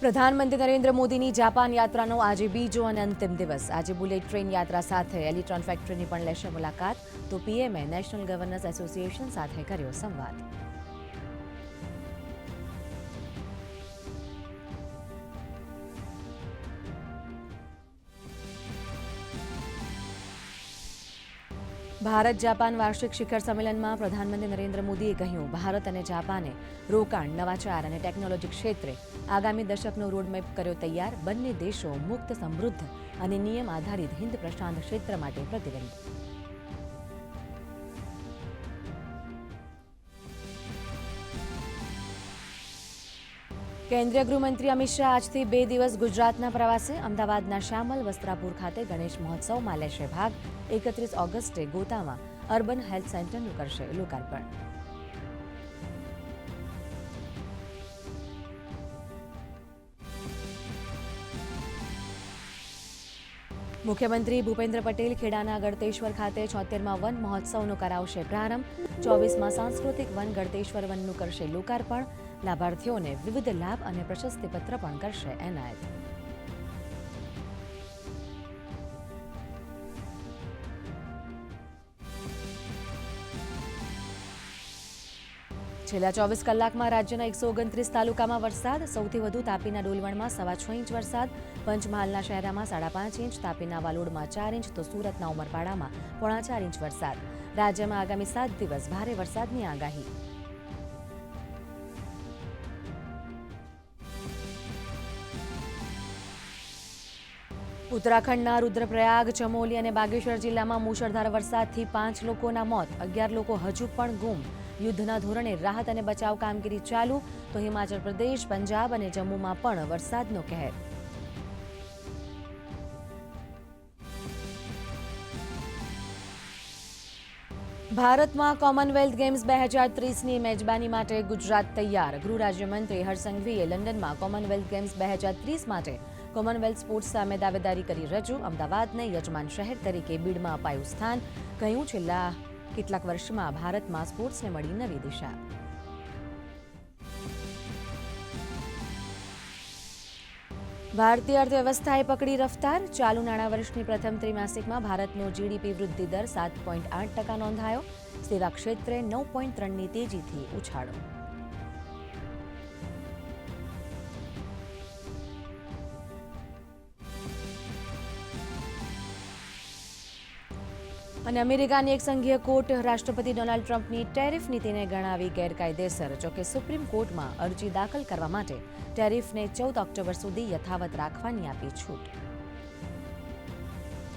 પ્રધાનમંત્રી નરેન્દ્ર મોદીની જાપાન યાત્રાનો આજે બીજો અને અંતિમ દિવસ. આજે બુલેટ ટ્રેન યાત્રા સાથે એલિટ્રોન ફેક્ટરીની પણ લેશે મુલાકાત. તો પીએમએ, નેશનલ ગવર્નર્સ એસોસિએશન સાથે કર્યો સંવાદ. ભારત જાપાન વાર્ષિક શિખર સંમેલનમાં પ્રધાનમંત્રી નરેન્દ્ર મોદીએ કહ્યું, ભારત અને જાપાને રોકાણ, નવાચાર અને ટેકનોલોજી ક્ષેત્રે આગામી દશકનો રોડમેપ કર્યો તૈયાર, બંને દેશો મુક્ત, સમૃદ્ધ અને નિયમ આધારિત હિન્દ પ્રશાંત ક્ષેત્ર માટે પ્રતિબદ્ધ કેન્દ્રીય ગૃહમંત્રી અમિત શાહ આજથી બે દિવસ ગુજરાતના પ્રવાસે. અમદાવાદના શ્યામલ વસ્ત્રાપુર ખાતે ગણેશ મહોત્સવમાં લેશે ભાગ. એકત્રીસ ઓગસ્ટે ગોતામાં અર્બન હેલ્થ સેન્ટરનું કરશે લોકાર્પણ. મુખ્યમંત્રી ભૂપેન્દ્ર પટેલ ખેડાના ગળતેશ્વર ખાતે છોતેરમાં વન મહોત્સવનો કરાવશે પ્રારંભ. ચોવીસમાં સાંસ્કૃતિક વન ગળતેશ્વર વનનું કરશે લોકાર્પણ. લાભાર્થીઓને વિવિધ લાભ અને પ્રશસ્તિપત્ર પણ કરશે એનાયત. છેલ્લા ચોવીસ કલાકમાં રાજ્યના એકસો ઓગણત્રીસ તાલુકામાં વરસાદ, સૌથી વધુ તાપીના ડોલવણમાં સવા છ ઇંચ વરસાદ, પંચમહાલના શહેરામાં સાડા પાંચ ઇંચ, તાપીના વાલોડમાં ચાર ઇંચ, તો સુરતના ઉમરપાડામાં પોણા ચાર ઇંચ વરસાદ. રાજ્યમાં આગામી સાત દિવસ ભારે વરસાદની આગાહી. ઉત્તરાખંડના રુદ્રપ્રયાગ, ચમોલી અને બાગેશ્વર જિલ્લામાં મુશળધાર વરસાદથી પાંચ લોકોના મોત, અગિયાર લોકો હજુ પણ ગુમ. યુદ્ધના ધોરણે રાહત અને બચાવ કામગીરી ચાલુ. તો હિમાચલ પ્રદેશ, પંજાબ અને જમ્મુમાં પણ વરસાદનો કહેર. ભારતમાં કોમનવેલ્થ ગેમ્સ બે હજાર ત્રીસની મેજબાની માટે ગુજરાત તૈયાર. ગૃહ રાજ્યમંત્રી હર્ષસંઘવીએ લંડનમાં કોમનવેલ્થ ગેમ્સ બે હજાર ત્રીસ માટે કોમનવેલ્થ સ્પોર્ટ્સ સામે દાવેદારી કરી રજૂ. અમદાવાદને યજમાન શહેર તરીકે બીડમાં અપાયું સ્થાન. કહ્યું, છેલ્લા કેટલાક વર્ષમાં ભારતમાં સ્પોર્ટ્સને મળી નવી દિશા. ભારતીય અર્થવ્યવસ્થાએ પકડી રફતાર. ચાલુ નાણાં વર્ષની પ્રથમ ત્રિમાસિકમાં ભારતનો જીડીપી વૃદ્ધિ દર સાત પોઈન્ટ આઠ ટકા નોંધાયો. સેવા ક્ષેત્રે નવ પોઈન્ટ ત્રણની તેજીથી ઉછાળો. અને અમેરિકાની એક સંઘીય કોર્ટ રાષ્ટ્રપતિ ડોનાલ્ડ ટ્રમ્પની ટેરિફ નીતિને ગણાવી ગેરકાયદેસર. જોકે સુપ્રીમ કોર્ટમાં અરજી દાખલ કરવા માટે ટેરિફને ચૌદ ઓક્ટોબર સુધી યથાવત રાખવાની આપી છૂટ.